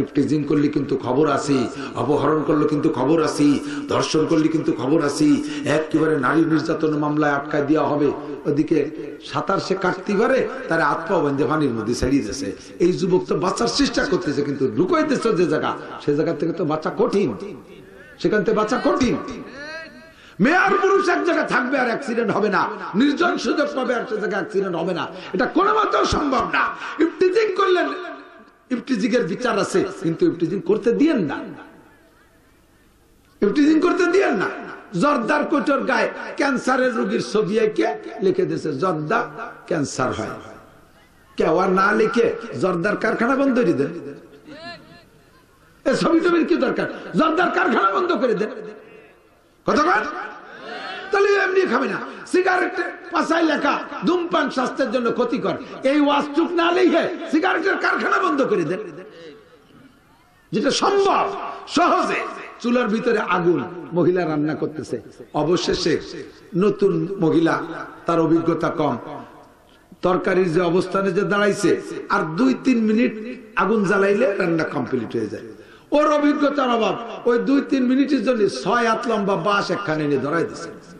Eve teasing করলে কিন্তু খবর আসি, অপহরণ করলে কিন্তু খবর আসি, ধর্ষণ করলে কিন্তু খবর আসি, একেবারে নারী নির্যাতন মামলায় আটকায় দেওয়া হবে। ওদিকে সাঁতার সে কাটতে পারে, তারা আত্মা বন্ধে পানির মধ্যে ছেড়িয়ে দিয়েছে। এই যুবক তো বাঁচার চেষ্টা করতেছে, কিন্তু লুকাইতেছে যে জায়গা, সে জায়গা থেকে তো বাচ্চা কঠিন। সেখান থেকে বাচ্চা কঠিন। মেয়ার পুরুষ এক জায়গায় থাকবে আর অ্যাক্সিডেন্ট হবে না। নির্জন সুযোগ পাবে আর সে জায়গায় অ্যাক্সিডেন্ট হবে না। এটা কোনো মতো সম্ভব না। ইফটিজিং করলেন ইফটিজিং বিচার আছে, কিন্তু ইফটিজিং করতে দিয়েন না। ইফটিজিং করতে দিয়েন না। জর্দার কোটর গায়ে ক্যান্সারের রোগীর ছবি এঁকে লিখে দিয়েছে, জর্দা ক্যান্সার হয়। কেউ আর না লিখে জর্দার কারখানা বন্ধ করে দেন। ছবি টবির কি দরকার? জর্দার কারখানা বন্ধ করে দেন। কতক্ষণ কারখানা বন্ধ করে দেন। যেটা সম্ভব, সহজে। চুলার ভিতরে আগুন, মহিলা রান্না করতেছে। অবশেষে নতুন মহিলা, তার অভিজ্ঞতা কম। তরকারির যে অবস্থানে যে দাঁড়াইছে, আর দুই তিন মিনিট আগুন জ্বালাইলে রান্না কমপ্লিট হয়ে যায়। ওর অভিজ্ঞতার অভাব, ওই দুই তিন মিনিটের জন্য ছয় হাত লম্বা বাস একখানে ধরাই দিছে।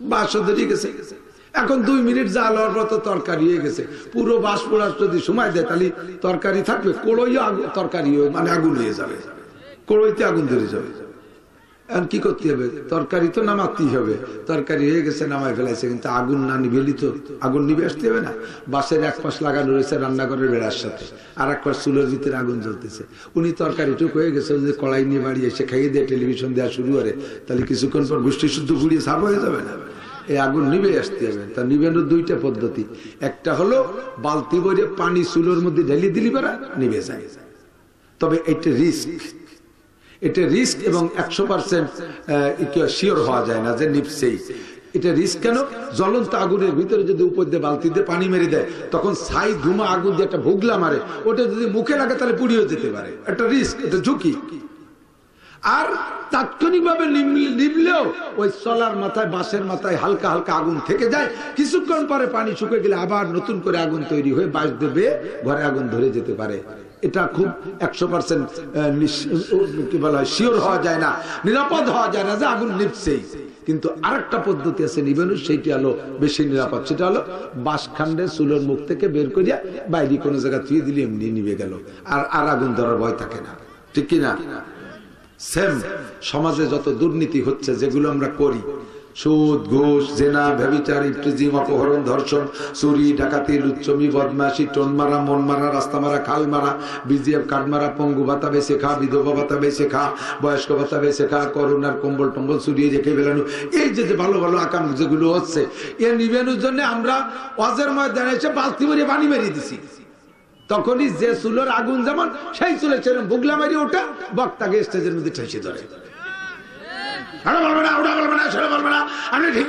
বাঁশ ধরে গেছে। এখন দুই মিনিট জাল হওয়ার পর তরকারি হয়ে গেছে। পুরো বাঁশ পোড়ার যদি সময় দেয়, তাহলে তরকারি থাকবে। কোড়ইও তরকারি হয়ে- মানে আগুন হয়ে যাবে। কোড়ইতে আগুন ধরে যাবে। এখন কি করতে হবে? তরকারি তো নামাতেই হবে। তরকারি হয়ে গেছে নামাই ফেলাইছে, কিন্তু আগুন না নিভেলি তো আগুন নিবে আসতে হবে না। বাসের এক পাশ লাগানো রয়েছে রান্নাঘরের বেড়ার সাথে। আর এক পাশ চুলের আগুন জ্বলতেছে। উনি তরকারি টুক হয়ে গেছে, ওই যে কড়াই নিয়ে বাড়ি এসে খাইয়ে দিয়ে টেলিভিশন দেওয়া শুরু করে। তাহলে কিছুক্ষণ পর গোষ্ঠী শুদ্ধ ঘুরিয়ে সাফ হয়ে যাবে না। এই আগুন নিভে আসতে হবে। তা নিবেনোর দুইটা পদ্ধতি। একটা হলো, বালতি বইরে পানি চুলোর মধ্যে ঢেলে দিলি পারা নিভে যায়। তবে এটা রিস্ক। এটা রিস্ক এবং একশো পার্সেন্ট শিওর হওয়া যায় না যে নিপসেই এটা রিস্ক কেন? জ্বলন্ত আগুনের ভিতরে যদি উপর দিয়ে বালতি দিয়ে পানি মেরে দেয়, তখন ছাই ধুমা আগুন দিয়ে একটা ভুগলা মারে। ওটা যদি মুখে লাগে তাহলে পুড়িয়ে যেতে পারে। একটা রিস্ক, এটা ঝুঁকি। আর তাৎক্ষণিকভাবে নিম- নিবলেও ওই চলার মাথায়, বাঁশের মাথায় হালকা হালকা আগুন থেকে যায়। কিছুক্ষণ পরে পানি শুকে গেলে আবার নতুন করে আগুন তৈরি হয়ে বাঁশ দেবে, ঘরে আগুন ধরে যেতে পারে। এটা খুব একশো পার্সেন্ট কি বলা হয় শিওর হওয়া যায় না, নিরাপদ হওয়া যায় না যে আগুন নিপছেই কিন্তু আরেকটা পদ্ধতি আছে নিবেনুর সেইটি হলো বেশি নিরাপদ। সেটা হলো বাঁশখান্ডে চুলোর মুখ থেকে বের করিয়া বাইরে কোনো জায়গা থুয়ে দিলে এমনি নিবে গেল। আর আর আগুন ধরার ভয় থাকে না। ঠিক কিনা? সেম সমাজে যত দুর্নীতি হচ্ছে যেগুলো আমরা করি, সুদ, ঘুষ, জেনা ভ্যাবিচার ইফটিজিম অপহরণ, ধর্ষণ, চুরি, ডাকাতি, লুচ্চমি, বদমাশি টোন মারা মন মারা রাস্তা মারা খাল মারা বিজিএফ কার্ড মারা পঙ্গু ভাতা বেছে খা, বিধবা ভাতা বেছে খা, বয়স্ক ভাতা বেছে খা, করোনার কম্বল টম্বল চুরিয়ে রেখে বেলানো এই যে ভালো ভালো আকাম যেগুলো হচ্ছে, এ নিবেনোর জন্য আমরা ওয়াজের ময়দানে এসে বালতি ভরে পানি মেরিয়ে দিছি। তখনই যে চুলোর আগুন যেমন সেই চুলে সেরকম বুগলা মারি ওটা বক্তাকে স্টেজের মধ্যে ঠেসে ধরে। ঠিক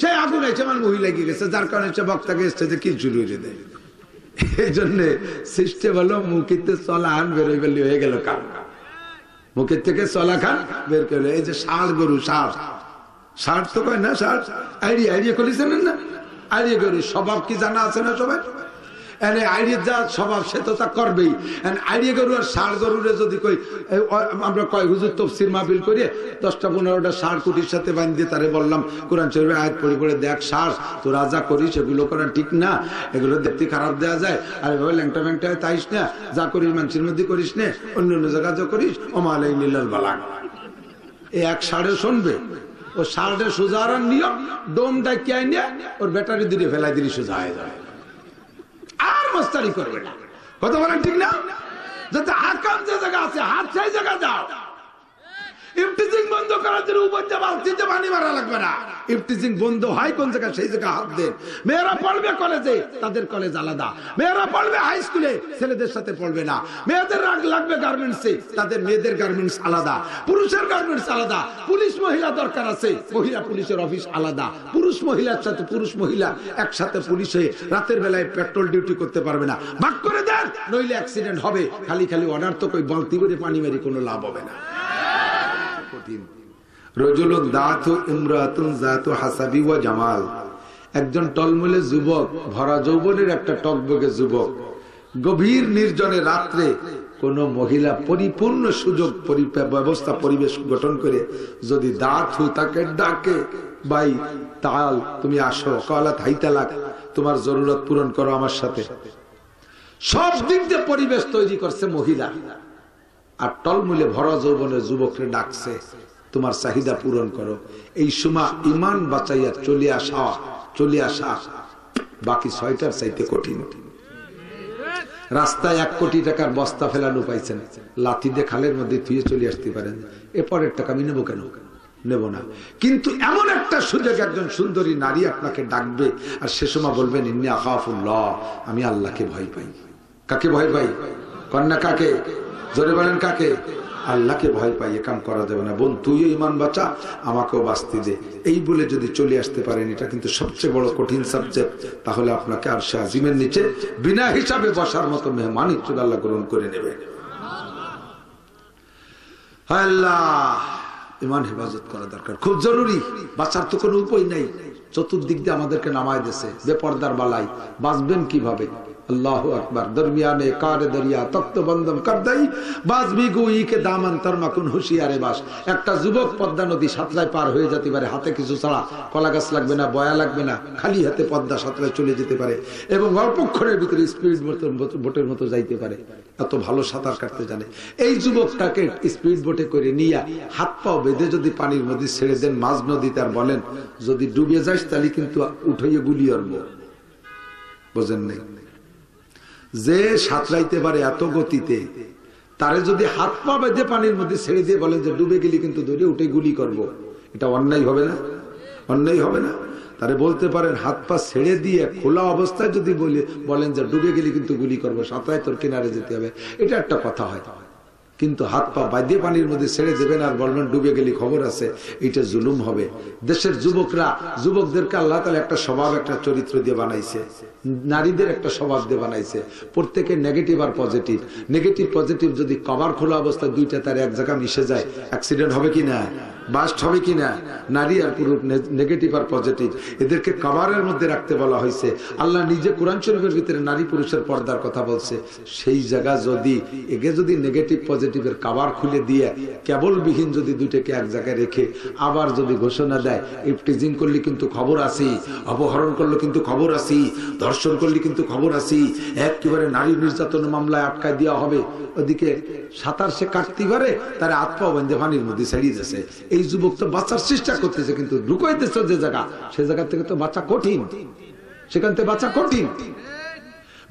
সেই আমার লেগে গেছে, যার কারণে সে বক্তাকে স্টেজে এই জন্য হলো মুখিতে চলা আন বেরোই হয়ে গেল কাম মুখের থেকে চলা খান, বের করে। এই যে ষাঁড় গরু, ষাঁড়। ষাঁড় তো কয় না, ষাঁড়? আইডিয়া আইডিয়া করেছেন না? আইডিয়া গরু স্বভাব কি জানা আছে না সবাই? এনে আইডিয়া যা স্বভাব সে তো তা করবেই। আইডিয়া গরু আর ষাঁড় গরুরে যদি কই আমরা কয়, হুজুর তফসির মাহফিল করে দশটা পনেরোটা ষাঁড় কুটির সাথে বাঁধিয়ে তারে বললাম, কোরআন শরীফে আয়াত পড়ে পড়ে দেখ ষাঁড় তো রাজা করিস, এগুলো করা ঠিক না, এগুলো দেখতে খারাপ দেওয়া যায়, আর এভাবে ল্যাংটা ম্যাংটা তাইস না, যা করিস মানুষের মধ্যে করিস না, অন্য অন্য জায়গা যা করিস অমালাই নীলাল বালান এই এক ষাঁড়ে শুনবে, ও ষাঁড়ে সোজা নিয়ম, ডোমটা কে নিয়ে ওর ব্যাটারি দিলে ফেলাই দিলি সোজা হয়ে আর মস্তারি করবে না। কথা বলেন ঠিক না? যাতে আকাম যে জায়গা আছে, হাত সেই জায়গা যাও ইফটিজিং বন্ধ করার জন্য উপর দিয়ে বালতিতে পানি মারা লাগবে না। ইফটিজিং বন্ধ হয় কোন জায়গায়? সেই জায়গায় হাত দেন। মেয়েরা পড়বে কলেজে, তাদের কলেজ আলাদা। মেয়েরা পড়বে হাই স্কুলে ছেলেদের সাথে পড়বে না। মেয়েদের রাগ লাগবে গার্মেন্টসে তাদের মেয়েদের গার্মেন্টস আলাদা। পুরুষের গার্মেন্টস আলাদা। পুলিশ মহিলা দরকার আছে। মহিলা পুলিশের অফিস আলাদা। পুরুষ মহিলার সাথে পুরুষ মহিলা একসাথে পুলিশে রাতের বেলায় পেট্রোল ডিউটি করতে পারবে না। ভাগ করে দেন, নইলে অ্যাক্সিডেন্ট হবে। খালি খালি তো কই বালতি করে পানি মেরে, কোনো লাভ হবে না। ইমরাতুন হাসাবি ওয়া জামাল। একজন টলমলে যুবক, ভরা যৌবনের একটা যুবক। গভীর নির্জনে রাত্রে কোন মহিলা পরিপূর্ণ সুযোগ ব্যবস্থা পরিবেশ গঠন করে যদি দাঁত তাকে ডাকে, ভাই, তাল, তুমি আসো, কলা থাই তালাক, তোমার জরুরত পূরণ করো আমার সাথে। সব দিক দিয়ে পরিবেশ তৈরি করছে মহিলা। আর টলমুলে ভরা যৌবনের যুবককে ডাকছে, তোমার চাহিদা পূরণ করো। এই সময় ইমান বাঁচাইয়া চলে আসা চলে আসা বাকি ছয়টার চাইতে কঠিন। রাস্তায় এক কোটি টাকার বস্তা ফেলানো পাইছেন লাথি দিয়ে খালের মধ্যে ধুয়ে চলে আসতে পারেন। এরপরের টাকা আমি নেব কেন? নেব না। কিন্তু এমন একটা সুযোগ একজন সুন্দরী নারী আপনাকে ডাকবে আর সে সময় বলবেন, ইন্নি আকাফুল্লাহ আমি আল্লাহকে ভয় পাই। কাকে ভয় পাই? কন্যা কাকে? জোরে বলেন কাকে? আল্লাহকে ভয় পাই এ কাম করা যাবে না। বোন, তুইও ইমান বাঁচা, আমাকেও বাঁচতে দে। এই বলে যদি চলে আসতে পারেন, এটা কিন্তু সবচেয়ে বড় কঠিন সাবজেক্ট তাহলে আপনাকে আর সে নিচে বিনা হিসাবে বসার মতো মেহমান ইচ্ছুক আল্লাহ গ্রহণ করে নেবে। ইমান হেফাজত করা দরকার। খুব জরুরি। বাঁচার তো কোনো উপায় নেই। চতুর্দিক দিয়ে আমাদেরকে নামায় দেশে বেপর্দার বালাই। বাঁচবেন কীভাবে? তক্ত বাজবি গুই কে হুশিয়ারে বাস। একটা যুবক পদ্মা নদী পার হয়ে যেতে পারে, হাতে কিছু ছাড়া। কলা গাছ লাগবে না, বয়া লাগবে না, খালি হাতে পদ্মা চলে যেতে পারে এবং ভিতরে স্পিড বোটের মতো যাইতে পারে। এত ভালো সাঁতার কাটতে জানে। এই যুবকটাকে স্পিড বোটে করে নিয়ে হাত পাও বেঁধে যদি পানির মধ্যে ছেড়ে দেন, মাঝ নদীতে আর বলেন, যদি ডুবে যাস তাহলে কিন্তু উঠাইয়ে গুলি অর্ব। বোঝেন নেই? যে সাঁতরাইতে পারে এত গতিতে, তারে যদি হাত পা বেঁধে পানির মধ্যে ছেড়ে দিয়ে বলেন যে ডুবে গেলি কিন্তু ধরে উঠে গুলি করব। এটা অন্যায় হবে না অন্যায় হবে না তারে বলতে পারেন, হাত পা ছেড়ে দিয়ে খোলা অবস্থায় যদি বলে, বলেন যে ডুবে গেলি কিন্তু গুলি করব, সাঁতরায় তোর কিনারে যেতে হবে, এটা একটা কথা হয় কিন্তু হাত পা বাদ্য পানির মধ্যে ছেড়ে দেবেন আর বলবেন, ডুবে গেলে, খবর আছে এটা জুলুম হবে। দেশের যুবকরা, যুবকদেরকে আল্লাহ তালা একটা স্বভাব, একটা চরিত্র দিয়ে বানাইছে। নারীদের একটা স্বভাব দিয়ে বানাইছে। প্রত্যেকে নেগেটিভ আর পজিটিভ নেগেটিভ পজিটিভ যদি কভার খোলা অবস্থা দুইটা তার এক জায়গায় মিশে যায় অ্যাক্সিডেন্ট হবে কি না? বাস্ট হবে কি না নারী আর পুরুষ নেগেটিভ আর পজিটিভ এদেরকে কভারের মধ্যে রাখতে বলা হয়েছে। আল্লাহ নিজে কোরআন শরীফের ভিতরে নারী পুরুষের পর্দার কথা বলছে। সেই জায়গা যদি এগে যদি নেগেটিভ পজিটিভের কাবার খুলে দিয়ে কেবলবিহীন যদি দুইটাকে এক জায়গায় রেখে আবার যদি ঘোষণা দেয় ইফটিজিং করলে কিন্তু খবর আসি, অপহরণ করলে কিন্তু খবর আসি, ধর্ষণ করলে কিন্তু খবর আসি, একেবারে নারী নির্যাতন মামলায় আটকায় দেওয়া হবে। ওদিকে সাঁতার সে কাটতে পারে তারা আত্মা বন্ধে পানির মধ্যে ছেড়িয়ে দিয়েছে। এই যুবক তো বাঁচার চেষ্টা করতেছে, কিন্তু লুকাইতেছে যে জায়গা, সে জায়গা থেকে তো বাঁচা কঠিন। সেখান থেকে বাঁচা কঠিন।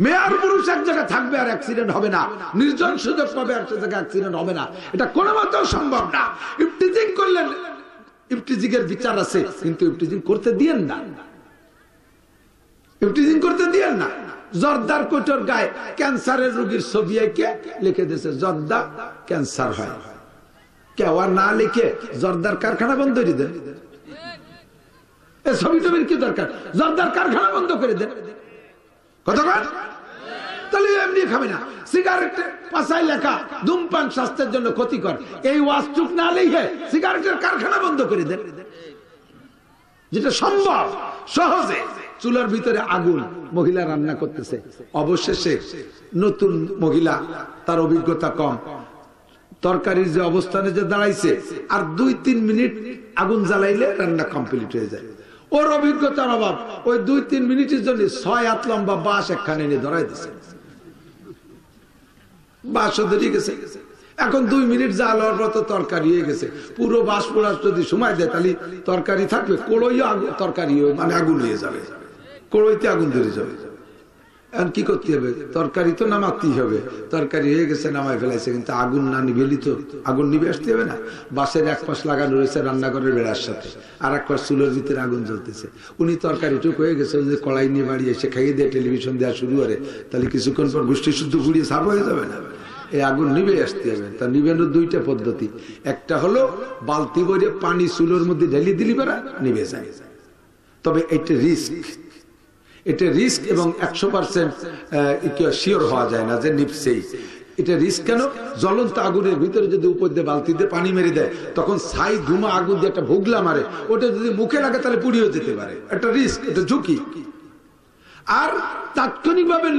মেয়ার পুরুষ এক জায়গায় থাকবে আর অ্যাক্সিডেন্ট হবে না। নির্জন সুযোগ পাবে আর সে জায়গায় অ্যাক্সিডেন্ট হবে না। এটা কোনো মতেও সম্ভব না। ইফটিজিং করলেন ইফটিজিং এর বিচার আছে, কিন্তু ইফটিজিং করতে দিয়েন না। ইফটিজিং করতে দিয়েন না। জর্দার কোটর গায়ে ক্যান্সারের রোগীর ছবি এঁকে লিখে দিয়েছে, জর্দা ক্যান্সার হয়। আর না লিখে জর্দার কারখানা বন্ধ করে দেন। ছবি টবির কি দরকার? জর্দার কারখানা বন্ধ করে দেন। কতক্ষণ স্বাস্থ্যের জন্য ক্ষতিকর। এই না লিখে সিগারেটের কারখানা বন্ধ করে দেন। যেটা সম্ভব, সহজে চুলার ভিতরে আগুন মহিলা রান্না করতেছে। অবশেষে নতুন মহিলা তার অভিজ্ঞতা কম। তরকারির যে অবস্থানে যে দাঁড়াইছে, আর দুই তিন মিনিট আগুন জ্বালাইলে রান্না কমপ্লিট হয়ে যায়। ওর অভিজ্ঞতার অভাব, ওই দুই তিন মিনিটের জন্য ছয় হাত লম্বা বাঁশ একখানে এনে ধরাই দিছে। এখন দুই মিনিট হওয়ার পর তো তরকারি হয়ে গেছে। পুরো বাঁশ পোড়ার যদি সময় দেয়, তাহলে তরকারি থাকবে, কোড়ইও তরকারি মানে আগুন নিয়ে যাবে। কোড়ইতে আগুন ধরে যাবে। এখন কি করতে হবে? তরকারি তো নামাতেই হবে। তরকারি হয়ে গেছে, নামায় ফেলাইছে, কিন্তু আগুন না নিবেলি তো। আগুন নিবে আসতে হবে না? বাসের এক পাশ লাগানো রয়েছে রান্নাঘরের বেড়ার সাথে আর এক পাশ চুলের ভিতরে আগুন জ্বলতেছে। উনি তরকারি টুক হয়ে গেছে যে কড়াই নিয়ে বাড়ি এসে খাইয়ে দিয়ে টেলিভিশন দেওয়া শুরু করে, তাহলে কিছুক্ষণ পর গোষ্ঠী শুদ্ধ ঘুরিয়ে সাফ হয়ে যাবে না? এই আগুন নিবে আসতে হবে তা নিবেনোর দুইটা পদ্ধতি। একটা হলো বালতি ভরে পানি চুলোর মধ্যে ঢেলে দিলি বেড়া, নিবে যায়। তবে এটা রিস্ক এটা রিস্ক এবং একশো পার্সেন্ট শিওর হওয়া যায় না যে নিপসেই এটা রিস্ক কেন? জ্বলন্ত আগুনের ভিতরে যদি উপর দিয়ে বালতি দিয়ে পানি মেরে দেয়, তখন ছাই ধুমা আগুন দিয়ে একটা ভুগলা মারে। ওটা যদি মুখে লাগে, তাহলে পুড়িয়ে যেতে পারে। একটা রিস্ক এটা ঝুঁকি। আর তাৎক্ষণিকভাবে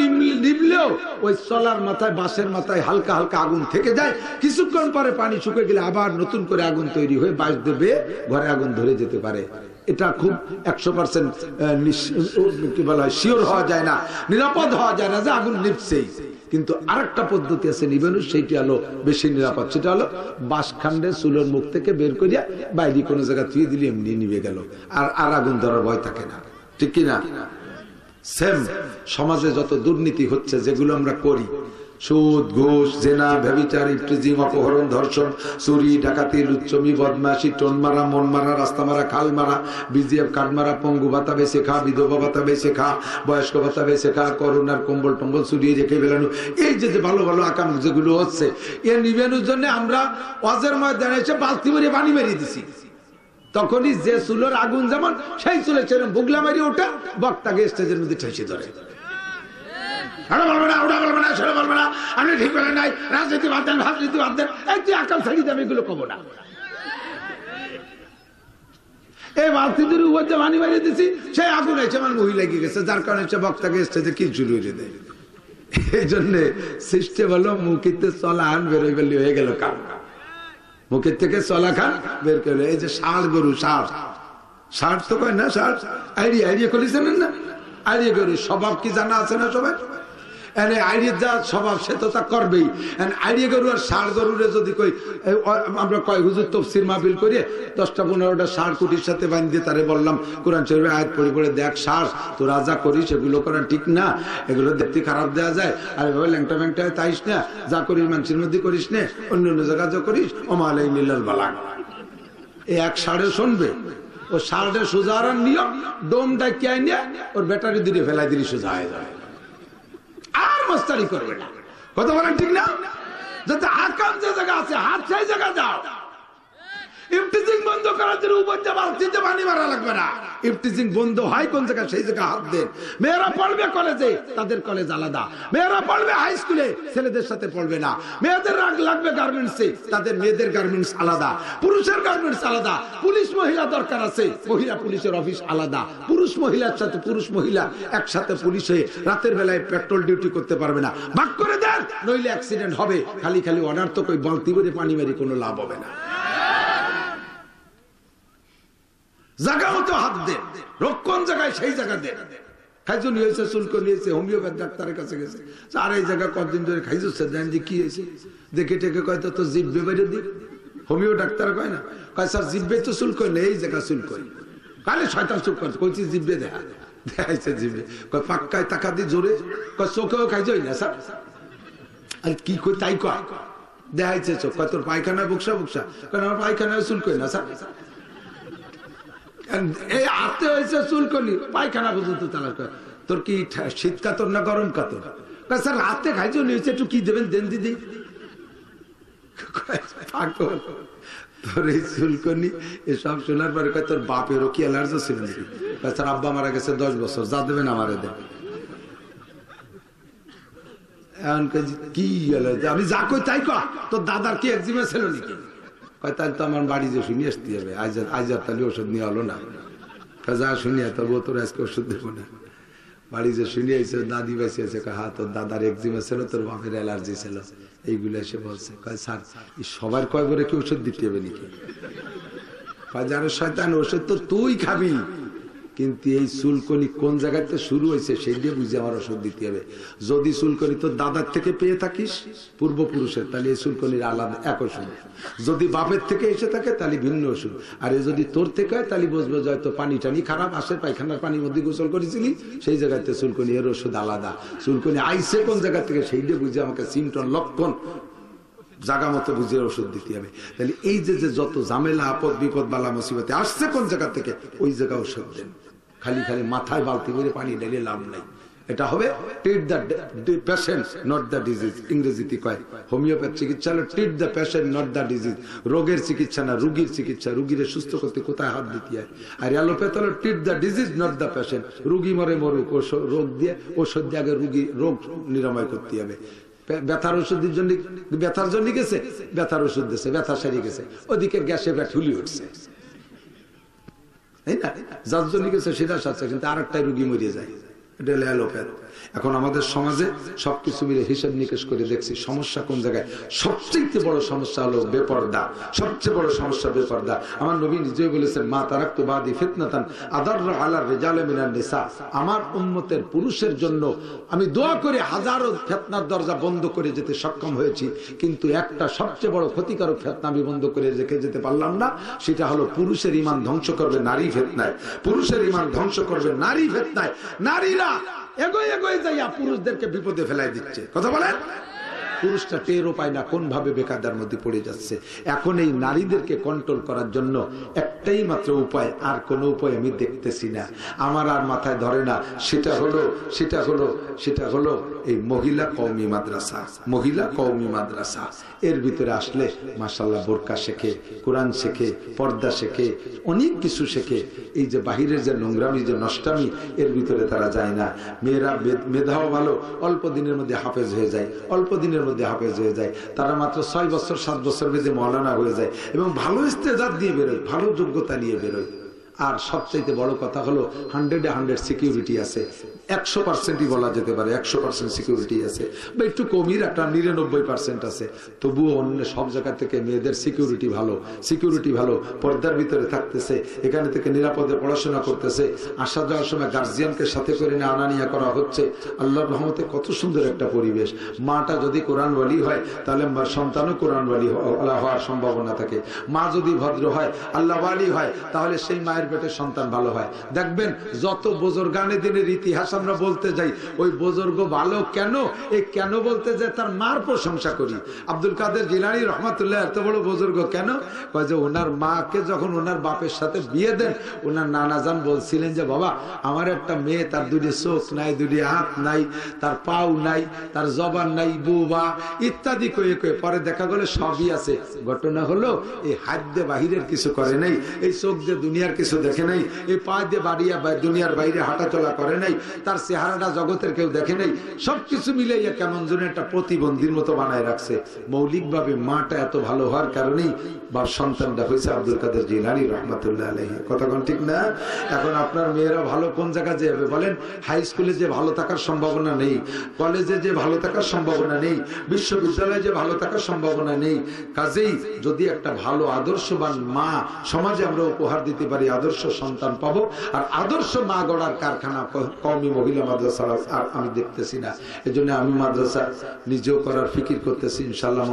নিমলেও ওই চলার মাথায়, বাঁশের মাথায় হালকা হালকা আগুন থেকে যায়। কিছুক্ষণ পরে পানি শুকে গেলে আবার নতুন করে আগুন তৈরি হয়ে বাঁশ দেবে ঘরে আগুন ধরে যেতে পারে। এটা খুব একশো পার্সেন্ট কি বলা হয় শিওর হওয়া যায় না, নিরাপদ হওয়া যায় না, যে আগুন নিপছেই কিন্তু আরেকটা পদ্ধতি আছে, নিবেনু, সেইটি হলো বেশি নিরাপদ। সেটা হলো বাঁশখান্ডে চুলোর মুখ থেকে বের করিয়া বাইরে কোনো জায়গা থুয়ে দিলে এমনি নিবে গেল। আর আর আগুন ধরার ভয় থাকে না। ঠিক কিনা? সেম সমাজে যত দুর্নীতি হচ্ছে, যেগুলো আমরা করি সুদ, ঘুষ, জেনা ব্যবিচার ইফটিজিং অপহরণ, ধর্ষণ, চুরি, ডাকাতি, লুচ্চমি, বদমাশি টোন মারা মন মারা রাস্তা মারা খাল মারা বিজিএফ কাঠ মারা পঙ্গু ভাতা বেছে খা, বিধবা ভাতা বেছে খা, বয়স্ক ভাতা বেছে খা করোনার কম্বল টম্বল চুরিয়ে রেখে বেলানো এই যে যে ভালো ভালো আকাম যেগুলো হচ্ছে, এ নিবেনোর জন্য আমরা অজের ময়দানে এসে বালতি মেরে পানি মেরিয়ে দিছি। তখনই যে চুলোর আগুন যেমন, সেই চুলে সেরকম বুগলা মারি ওটা বক্তাকে স্টেজের মধ্যে ঠেসে ধরে। আপনি ঠিক বলেন নাই, রাজনীতি বাদ দেন বাদ দেন আকাম ছাড়ি দেবে, এগুলো কব না। এই বালতিদের উপর যে দিছি আগুন এসে আমার লেগে গেছে, যার কারণে সে বক্তাকে দেয়। এই হলো মুখিতে চলা আন বেরোয় হয়ে গেল কাম। মুখের থেকে চলা খান, বের করে এই যে ষাঁড় গরু তো কয় না ষাঁড় আইডিয়া আইডিয়া করেছেন না? আইডিয়া গরু, স্বভাব কি জানা আছে না সবাই? এনে আইডিয়া যা স্বভাব, সে তো তা করবেই। গরু আর গরুরে যদি কই আমরা কয় দশটা পনেরোটা কুটির সাথে তারে বললাম, কোরআন পড়ে পড়ে দেখ ষাঁড় তো রাজা করিস এগুলো করা ঠিক না, এগুলো দেখতে খারাপ দেওয়া যায়। আর এভাবে ল্যাংটা ম্যাংটা তাইস না, যা করিস মানুষের মধ্যে করিস না অন্য অন্য জায়গা যা করিস ওমালাই নীলাল বালাক এই এক সাড়ে শুনবে, ও সাড়ে সোজার নিয়ম ডোমটা কে নিয়ে ওর ব্যাটারি দিলে ফেলাই দিলি সোজা হয়ে আর মস্তারি করবে। না কথা বলেন ঠিক না? যাতে আকাম যে জায়গা আছে, হাত সেই জায়গা যাও বন্ধ করার জন্য পানি লাগবে না। বন্ধ হয় কোন জায়গায়? সেই জায়গা হাত দেন। মেয়েরা পড়বে কলেজে তাদের কলেজ আলাদা। মেয়েরা পড়বে হাই স্কুলে ছেলেদের সাথে পড়বে না। মেয়েদের রাগ লাগবে গার্মেন্টসে তাদের মেয়েদের গার্মেন্টস আলাদা। পুরুষের গার্মেন্টস আলাদা। পুলিশ, মহিলা দরকার আছে। মহিলা পুলিশের অফিস আলাদা। পুরুষ, মহিলার সাথে পুরুষ, মহিলা একসাথে পুলিশে রাতের বেলায় পেট্রোল ডিউটি করতে পারবে না। ভাগ করে দেন, নইলে অ্যাক্সিডেন্ট হবে। খালি খালি অনার্থক ওই বালতি করে পানি মারি কোনো লাভ হবে না। জায়গা মতো হাত দেন রক্ষণ জায়গায় সেই জায়গা দেন খাইছো, নিয়েছে শুল্ক নিয়েছে, হোমিওপ্যাথ ডাক্তারের কাছে গেছে। আর এই জায়গা কতদিন ধরে খাইছো? সে জানেন যে কি হয়েছে। দেখে টেকে কয় তো জিভবে বাইরে দিক হোমিও ডাক্তার কয় না। কয়, স্যার জিভবে তো শুল্ক নেই, এই জায়গা শুল্ক কালে শয়তান চুপ করছে, কইছি জিভবে দেখা, দেখাইছে জিভবে কয়, পাক্কায় টাকা দিয়ে জোরে। কয়, চোখেও খাইছো না, স্যার? আর, কি কই, তাই কয়। দেখাইছে চোখ। কয়, তোর পায়খানা বুকসা বুকসা কারণ আমার পায়খানায় শুল্ক না, স্যার। করে। তোর কি না গরম খাইছো একটু কি দেবেন এসব শোনার পরে তোর বাপেরও কি অ্যালার্জি ছিল আব্বা মারা গেছে দশ বছর যা দেবেন আমারে যে, কি আমি যা কই তাই কয় তোর দাদার কি একজিমা ছিল নাকি? কয় তাহলে তো আমার বাড়ি যে শুনিয়ে আসতে হবে। আজ আর তাহলে ওষুধ নিয়ে হলো না। যা শুনিয়া তবে তোর আজকে ওষুধ দেবো না। বাড়ি যে শুনিয়ে আইছে দাদি বেঁচে আছে কয়, হ্যাঁ তোর দাদার একজিমা ছিল তোর বাপের অ্যালার্জি ছিল। এইগুলো এসে বলছে। কয় স্যার সবার কয় করে কি ওষুধ দিতে হবে নাকি? কয় যারা শয়তান ওষুধ তো তুই খাবি। কিন্তু এই চুলকনি কোন জায়গাতে শুরু হয়েছে সেই দিয়ে বুঝে আমার ওষুধ দিতে হবে। যদি চুলকনি তোর দাদার থেকে পেয়ে থাকিস, পূর্বপুরুষের, তাহলে এই চুলকনির আলাদা এক ওষুধ। যদি বাপের থেকে এসে থাকে, তাহলে ভিন্ন ওষুধ। আর এ যদি তোর থেকে হয়, তাহলে বুঝবে হয়তো পানি টানি খারাপ, আসে পায়খানার পানির মধ্যে গোসল করেছিলি, সেই জায়গাতে চুলকনি এর ওষুধ আলাদা। চুলকনি আইসে কোন জায়গা থেকে, সেই দিয়ে বুঝে আমাকে সিমটন লক্ষণ, জাগা মতো বুঝে ওষুধ দিতে হবে। তাহলে এই যে যে যত ঝামেলা আপদ বিপদ বালা মুসিবতে আসছে কোন জায়গা থেকে, ওই জায়গা ওষুধ দেন। খালি খালি মাথায় বালতি করে পানি ঢেলে লাভ নাই। এটা হবে treat the patient not the disease ইংরেজিতে কয়, হোমিওপ্যাথ চিকিৎসা হলো treat the patient not the disease রোগের চিকিৎসা না, রুগীর চিকিৎসা। রুগীরে সুস্থ করতে কোথায় হাত দিতে হয়? আর অ্যালোপ্যাথ হলো treat the disease not the patient রুগী মরে মরুক রোগ দিয়ে ওষুধ দিয়ে আগে রুগী রোগ নিরাময় করতে হবে। ব্যথার ওষুধের জন্য ব্যথার জন্য গেছে? ব্যথার ওষুধ দিয়েছে ব্যথা সারিয়ে গেছে। ওদিকে গ্যাসে ব্যাঠুলি উঠছে। তাই না? যার জন্য গেছে সেটা সাথে কিন্তু আর একটা রুগী মরিয়ে যায়। এটা হলো অ্যালোপ্যাথ। এখন আমাদের সমাজে সবকিছু মিলে হিসেব নিকেশ করে দেখছি, সমস্যা কোন জায়গায়? সবচেয়ে বড় সমস্যা হলো বেপর্দা, সবচেয়ে বড় সমস্যা বেপর্দা। আমার নবী নিজেই বলেছেন, মা তারাক্তু বাদি ফিতনাতান আদার আলার রেজালে মিনার নিসা। আমার উম্মতের পুরুষের জন্য আমি দোয়া করে হাজারো ফেতনার দরজা বন্ধ করে যেতে সক্ষম হয়েছি, কিন্তু একটা সবচেয়ে বড় ক্ষতিকারক ফেতনা আমি বন্ধ করে রেখে যেতে পারলাম না, সেটা হলো পুরুষের ইমান ধ্বংস করবে নারী ফেতনায়। পুরুষের ইমান ধ্বংস করবে নারী ফেতনায়। নারীরা এগোয় এগোয় যাইয়া পুরুষদেরকে বিপদে ফেলাই দিচ্ছে। কথা বলেন? পুরুষটা টেরও পায় না কোন ভাবে বেকারদার মধ্যে পড়ে যাচ্ছে। এখন এই নারীদেরকে কন্ট্রোল করার জন্য একটাই মাত্র উপায়, আর কোনো উপায় আমি দেখতেছি না। আমার আর মাথায় ধরে না, সেটা হলো সেটা হলো সেটা হলো এই মহিলা কৌমি মাদ্রাসা, মহিলা কৌমি মাদ্রাসা। এর ভিতরে আসলে মাসাল্লাহ বোরকা শেখে, কোরআন শেখে, পর্দা শেখে, অনেক কিছু শেখে। এই যে বাহিরের যে নোংরামি, যে নষ্টামি, এর ভিতরে তারা যায় না। মেয়েরা মেধাও ভালো, অল্প দিনের মধ্যে হাফেজ হয়ে যায়, অল্প দিনের মধ্যে হাফেজ হয়ে যায়। তারা মাত্র ছয় বছর, সাত বছর বেঁধে মৌলানা হয়ে যায় এবং ভালো ইস্তেজাত দিয়ে বেরোয়, ভালো যোগ্যতা নিয়ে বেরোয়। আর সবচাইতে বড় কথা হলো হান্ড্রেডে হান্ড্রেড সিকিউরিটি আছে। একশো পার্সেন্টই বলা যেতে পারে, একশো পার্সেন্ট সিকিউরিটি আছে, বা একটু কমই একটা নিরানব্বই পার্সেন্ট আছে। তবুও অন্য সব জায়গা থেকে মেয়েদের সিকিউরিটি ভালো সিকিউরিটি ভালো, পর্দার ভিতরে থাকতেছে, এখানে থেকে নিরাপদে পড়াশোনা করতেছে, আসা যাওয়ার সময় গার্জিয়ানকে সাথে করে নিয়ে আনা নিয়ে করা হচ্ছে। আল্লাহর রহমতে কত সুন্দর একটা পরিবেশ। মাটা যদি কোরআন ওয়ালি হয়, তাহলে সন্তানও কোরআন ওয়ালি হওয়ার সম্ভাবনা থাকে। মা যদি ভদ্র হয়, আল্লাহ ওয়ালি হয়, তাহলে সেই মায়ের পেটে সন্তান ভালো হয়। দেখবেন, যত বুজুর্গানে দিনের ইতিহাস আমরা বলতে যাই, ওই বুজুর্গ ভালো কেন? এই কেন বলতে যে তার মার প্রশংসা করি? আব্দুল কাদের জিলানি রহমাতুল্লাহ এত বড় বুজুর্গ কেন? কয় যে ওনার মাকে যখন ওনার বাপের সাথে বিয়ে দেন, ওনার নানাজান বলছিলেন যে, বাবা, আমার একটা মেয়ে, তার দুটি চোখ নাই, দুটি হাত নাই, তার পাও নাই, তার জবান নাই, বুবা, ইত্যাদি কয়ে কয়ে। পরে দেখা গেলে সবই আছে। ঘটনা হলো, এই হাত দিয়ে বাহিরের কিছু করে নাই, এই চোখ দিয়ে দুনিয়ার কিছু দেখে নাই, এই পা দিয়ে বাড়িয়া দুনিয়ার বাইরে হাঁটাচলা করে নাই তার চেহারাটা জগতের কেউ দেখে নাই। সবকিছু মিলাইয়া কেমন যেন একটা প্রতিবন্ধীর মতো বানায় রাখছে। মৌলিকভাবে মাটা এত ভালো হওয়ার কারণেই বা সন্তানটা হয়েছে আব্দুল কাদের জিলানি রহমতুল্লাহ আলহী কথা কোন ঠিক না? এখন আপনার মেয়েরা ভালো কোন জায়গায় যাবে বলেন? হাই স্কুলে যে ভালো থাকার সম্ভাবনা নেই, কলেজে যে ভালো থাকার সম্ভাবনা নেই, বিশ্ববিদ্যালয়ে যে ভালো থাকার সম্ভাবনা নেই, কাজেই যদি একটা ভালো আদর্শবান মা সমাজে আমরা উপহার দিতে পারি, আদর্শ সন্তান পাবো, আর আদর্শ মা গড়ার কারখানা ক- কওমি মহিলা মাদ্রাসা আর আমি দেখতেছি না। এই জন্য আমি মাদ্রাসা নিজেও করার ফিকির করতেছি ইনশাল্লাহ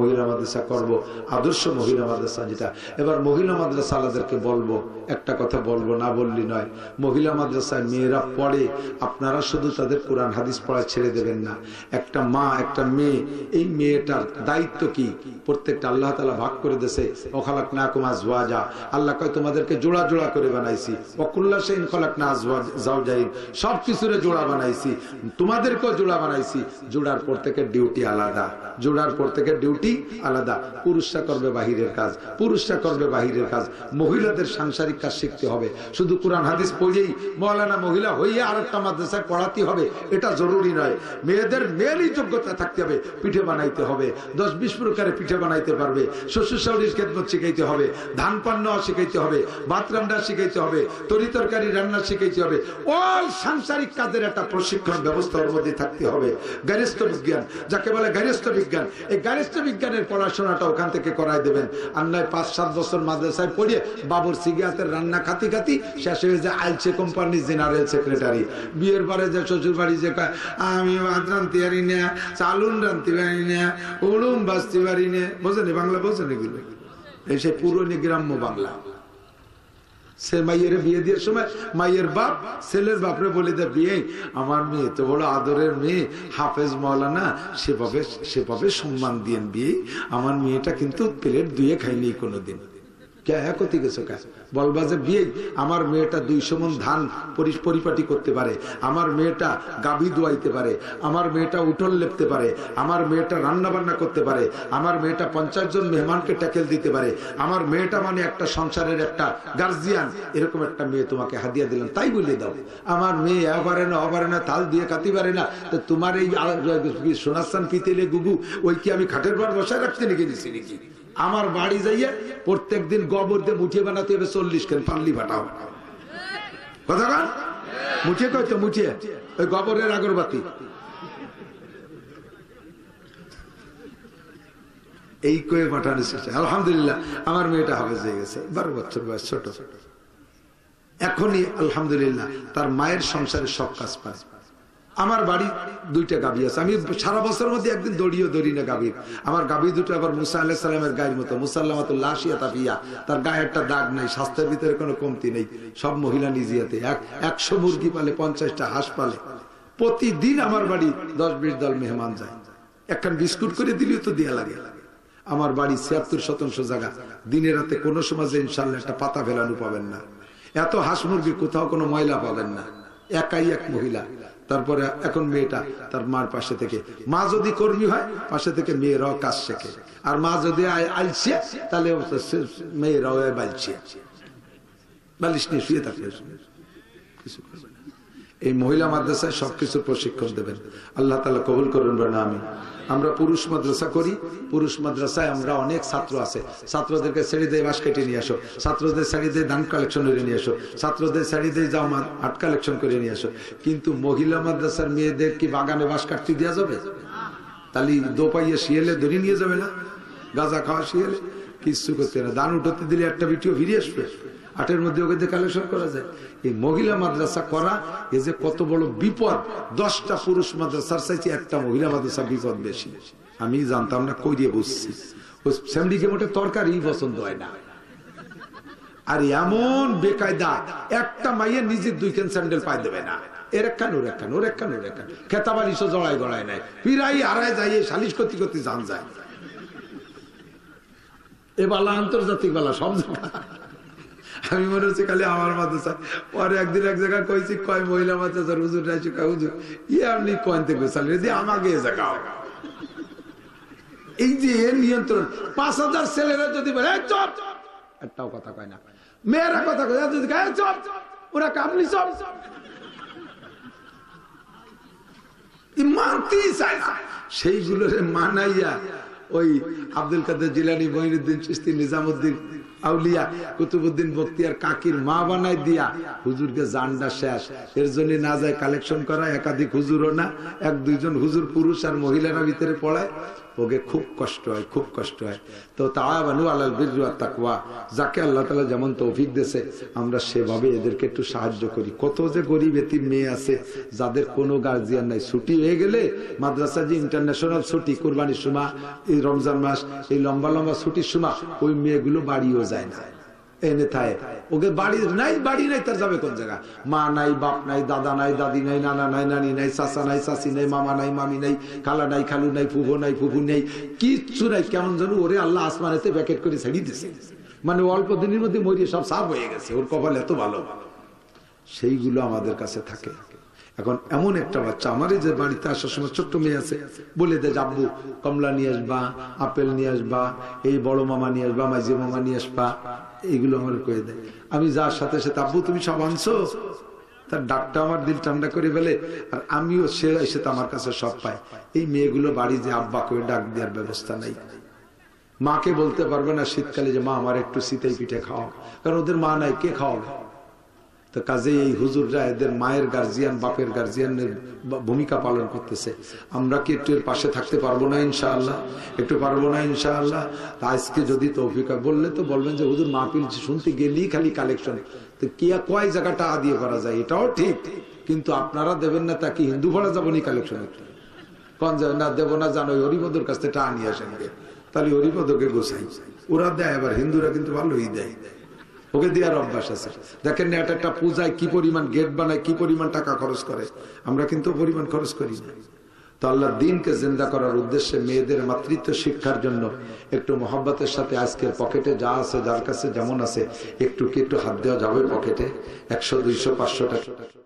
মহিলা মাদ্রাসা করব, আদর্শ মহিলা মাদ্রাসা যেটা। এবার মহিলা মাদ্রাসা আলাদেরকে বলব, একটা কথা বলব, না বললি নয়। মহিলা মাদ্রাসায় মেয়েরা পড়ে, আপনারা শুধু তাদের কোরআন, হাদিস পড়া ছেড়ে দেবেন না। একটা মা, একটা মেয়ে, এই মেয়েটার দায়িত্ব কি? প্রত্যেকটা আল্লাহ তালা ভাগ করে দেশে ওখালাক না কুমা জোয়াজা আল্লাহ কয়, তোমাদেরকে জোড়া জোড়া করে বানাইছি। অকুল্লা সেন খলাক না জোয়া যাও যাই সব কিছুরে জোড়া বানাইছি। তোমাদেরকেও জোড়া বানাইছি। জোড়ার প্রত্যেকের ডিউটি আলাদা। জোড়ার প্রত্যেকের ডিউটি আলাদা। পুরুষরা করবে বাহিরের কাজ। পুরুষরা করবে বাহিরের কাজ। মহিলাদের সাংসারিক কাজ শিখতে হবে। শুধু কোরআন হাদিস পড়েই মৌলানা মহিলা হইয়া আর একটা মাদ্রাসায় পড়াতে হবে, এটা জরুরি নয়। মেয়েদের মেয়েরই যোগ্যতা থাকতে হবে, পিঠে বানাইতে হবে। দশ বিশ প্রকারের পিঠে বানাইতে পারবে। শ্বশুর শাশুড়ির খেদমত শিখাইতে হবে। ধান পান্ন শিখাইতে হবে। ভাত রান্না শিখাইতে হবে। তরি তরকারি রান্না শিখাইতে হবে। অল সাংসারিক কাজের একটা প্রশিক্ষণ ব্যবস্থা ওর মধ্যে থাকতে হবে। গারিস্থ বিজ্ঞান যাকে বলে গারিস্থ বিজ্ঞান এই গারিস্থ বিজ্ঞানের পড়াশোনাটা ওখান থেকে করাই দেবেন। আর নয় পাঁচ, সাত বছর মাদ্রাসায় পড়িয়ে বাবুর সিগাতের রান্না খাতি খাতি শেষ হয়ে যায় আইলছে কোম্পানির জেনারেল সেক্রেটারি। বিয়ের পরে যে শ্বশুর বাড়ি যে আমি ভাত রান্তি পারি না, চালুন রান্তি পারি না উড়ুম বাঁচতে পারি না। বোঝেন বাংলা, বোঝেন এই সে পুরনো গ্রাম্য বাংলা। সে মাইয়ের বিয়ে দেওয়ার সময় মাইয়ের বাপ, ছেলের বাপরে বলে দেয়, বিয়ে, আমার মেয়ে তো বড় আদরের মেয়ে। হাফেজ মৌলানা, সেভাবে সেভাবে সম্মান দিয়ে বিয়ে। আমার মেয়েটা কিন্তু প্লেট দুয়ে খাইনি কোনোদিন। কে হ্যাঁ কতি গেছো, কে? বলবা যে বিয়ে, আমার মেয়েটা দুইশো মন ধান পরি- পরিপাটি করতে পারে, আমার মেয়েটা গাবি দোয়াইতে পারে, আমার মেয়েটা উঠল লেপতে পারে, আমার মেয়েটা রান্না বান্না করতে পারে, আমার মেয়েটা পঞ্চাশ জন মেহমানকে ট্যাকেল দিতে পারে, আমার মেয়েটা মানে একটা সংসারের একটা গার্জিয়ান, এরকম একটা মেয়ে তোমাকে হাদিয়া দিলাম, তাই বলে দাও। আমার মেয়ে এ পারে না অ পারে না, তাল দিয়ে কাতি পারে না, তো তোমার এই সোনাস্থান পিতেলে গুগু, ওই কি আমি খাটের পর বসায় রাখতে নাকি দিছি নাকি? আমার বাড়ি যাইয়ে প্রত্যেক দিন গোবর দিয়ে মুঠিয়ে বানাতে হবে, চল্লিশ কেন? পাল্লি বাটাও কথা কান? মুঠিয়ে কয় তো মুঠিয়ে ওই গোবরের আগরবাতি। এই কয়ে পাঠানো শেষে। আলহামদুলিল্লাহ, আমার মেয়েটা হাফেজ হয়ে গেছে। বারো বছর বয়স, ছোট। এখনই আলহামদুলিল্লাহ, তার মায়ের সংসারে সব কাজ পায়। আমার বাড়ি দুইটা গাভী আছে। আমি সারা বছরের মধ্যে একদিন দড়িও দড়ি না গাভীর। আমার গাভী দুটো আবার মুসা আল্লাহ সাল্লামের গায়ের মতো। মুসাল্লামাত লাশিয়া তাফিয়া। তার গায়ে একটা দাগ নাই, স্বাস্থ্যের ভিতরে কোনো কমতি নেই। সব মহিলা নিজিয়াতে এক, একশো মুরগি পালে পঞ্চাশটা হাঁস পালে। প্রতিদিন আমার বাড়ি দশ বিশ দল মেহমান যায়। একখান বিস্কুট করে দিলেও তো দেয়া লাগে। আমার বাড়ি ছিয়াত্তর শতাংশ জায়গা। দিনে রাতে কোনো সমাজে ইনশাল্লাহ একটা পাতা ফেলানো পাবেন না। এত হাঁস মুরগি কোথাও কোনো ময়লা পাবেন না। একাই এক মহিলা। তারপরে এখন মেয়েটা তার মার পাশে থেকে। মা যদি কর্মী হয়, পাশে থেকে মেয়েরাও কাজ শেখে। আর মা যদি আলছে তাহলে মেয়েরাও বালছে। বালিশ নিয়ে শুয়ে করবে এই মহিলা মাদ্রাসায় সবকিছুর প্রশিক্ষণ দেবেন। আল্লাহ তালা কবুল করবেন না আমি আমরা পুরুষ মাদ্রাসা করি, পুরুষ মাদ্রাসায় আমরা অনেক ছাত্র আছে। ছাত্রদেরকে ছেড়ে দিয়ে বাস কেটে নিয়ে আসো। ছাত্রদের শাড়ি দিয়ে দান কালেকশন করে নিয়ে আসো। ছাত্রদের শাড়ি দিয়ে যাও আট কালেকশন করে নিয়ে আসো। কিন্তু মহিলা মাদ্রাসার মেয়েদের কি বাগানে বাস কাটতে দেওয়া যাবে? তাহলে দোপাইয়ে শিয়েলে ধরে নিয়ে যাবে না? গাঁজা খাওয়া শিয়েলে? কিচ্ছু করতে না। দান উঠতে দিলে একটা ভিডিও ফিরে আসবে। আটের মধ্যে ওকে দিয়ে কালেকশন করা যায়। এই মহিলা মাদ্রাসা করা, এ যে কত বড় বিপদ, দশটা পুরুষ মাদ্রাসার চাইছে একটা মহিলা মাদ্রাসা বিপদ বেশি। আমি জানতাম না কইরিয়ে বুঝছি ওই ফ্যামিলিকে মোটে তরকারি পছন্দ হয় না। আর এমন বেকায়দা, একটা মাইয়ের নিজের দুইখান স্যান্ডেল পাই দেবে না। এর একখান, ওর একখান ওর একখান ওর একখান। খেতাবালিশও জড়াই গড়ায় নাই। পিরাই আড়াই যাই সালিশ করতে করতে জান যায়। এ বালা আন্তর্জাতিক বালা, সব জায়গা আমি মনে হচ্ছে খালি আমার মাদ্রাসা পরে একদিন এক জায়গায় কইছি, কয় মহিলা মাদ্রাসার হুজুর রাইছি কয়, হুজুর ইয়ে আপনি থেকে চালিয়ে দিয়ে আমাকে জায়গা এই যে এর নিয়ন্ত্রণ, পাঁচ হাজার ছেলেরা যদি বলে "এই চপ! একটাও কথা কয় না। মেয়েরা কথা কয় যদি চপ! ওরা কামলি চপ। মানতেই চায় না। মানাইয়া ওই আব্দুল কাদের জিলানি মহিনুদ্দিন চিস্তি নিজামুদ্দিন আউলিয়া কুতুবুদ্দিন বক্তিয়ার কাকির মা বানাই দিয়া হুজুরকে জানডা শেষ। এর জন্য না যায় কালেকশন করা একাধিক হুজুরও না, এক দুইজন হুজুর পুরুষ আর মহিলারা ভিতরে পড়ায়। ওকে খুব কষ্ট হয়, খুব কষ্ট হয়। তো তাওয়াবানু বানু আল্লাহ বিরত্তাক তাকওয়া। যাকে আল্লাহ তালা যেমন তৌফিক দেশে আমরা সেভাবে এদেরকে একটু সাহায্য করি। কত যে গরিব এতিম মেয়ে আছে, যাদের কোনো গার্জিয়ান নাই। ছুটি হয়ে গেলে মাদ্রাসা যে ইন্টারন্যাশনাল ছুটি, কোরবানির সময়, এই রমজান মাস, এই লম্বা লম্বা ছুটির সময়, ওই মেয়েগুলো বাড়িও যায় না। এনে থায়। ওকে বাড়ির নাই, বাড়ি নাই, তার যাবে কোন জায়গা মা নাই, বাপ নাই, দাদা নাই, দাদি নাই, নানা নাই, নানি নাই, চাচা নাই, চাচি নাই, মামা নাই, মামি নাই, খালা নাই, খালু নাই, ফুফু নাই, ফুফু নেই। কিচ্ছু নাই, কেমন যেন ওরে আল্লাহ আসমানেতে প্যাকেট করে ছেড়ে দিছে। মানে অল্প দিনের মধ্যে মরিয়ে সব সাফ হয়ে গেছে। ওর কপাল এত ভালো। সেইগুলো আমাদের কাছে থাকে। এখন এমন একটা বাচ্চা, আমারই যে বাড়িতে আসার সময় ছোট্ট মেয়ে আছে, বলে দে যাবু কমলা নিয়ে আসবা, আপেল নিয়ে আসবা, এই বড় মামা নিয়ে আসবা, মাঝি মামা নিয়ে আসবা এইগুলো আমার কয়ে দেয় আমি যার সাথে সাথে আব্বু, তুমি সব আনছো? তার ডাকটা আমার দিল ঠান্ডা করে ফেলে, আর আমিও সে এসে তো আমার কাছে সব পাই এই মেয়েগুলো বাড়ি যে আব্বা করে ডাক দেওয়ার ব্যবস্থা নাই। মাকে বলতে পারবে না শীতকালে যে, মা, আমার একটু শীতেই পিঠে খাওয়া কারণ ওদের মা নাই, কে খাওয়াবে? তো কাজে এই হুজুররা এদের মায়ের গার্জিয়ান বাপের গার্জিয়ানের ভূমিকা পালন করতেছে। আমরা কি একটু এর পাশে থাকতে পারব না ইনশাআল্লাহ? একটু পারব না ইনশাআল্লাহ? আজকে যদি তৌফিকা বললে তো বলবেন যে, হুজুর মা মাহফিল শুনতে গেলেই খালি কালেকশন তো কিয়া কয় জায়গাটা দিয়ে করা যায়? এটাও ঠিক, কিন্তু আপনারা দেবেন না তা কি হিন্দু ভাড়া যাব নি কালেকশন কোন যায় না, দেবো না, জানো হরিপদর কাছ থেকে টাকা নিয়ে আসেন তাহলে হরিপদকে গোসাই। ওরা দেয়, আবার হিন্দুরা কিন্তু ভালোই দেয় দেয়। ওকে দেওয়ার অভ্যাস আছে। দেখেন না, এটা একটা পূজায় কি পরিমাণ গেট বানায়, কি পরিমাণ টাকা খরচ করে। আমরা কিন্তু পরিমাণ খরচ করি না। তো আল্লাহ দিনকে জিন্দা করার উদ্দেশ্যে মেয়েদের মাতৃত্ব শিক্ষার জন্য একটু মহব্বতের সাথে আজকের পকেটে যা আছে, যার কাছে যেমন আছে, একটু কি একটু হাত দেওয়া যাবে পকেটে? একশো, দুইশো, পাঁচশো টাকা।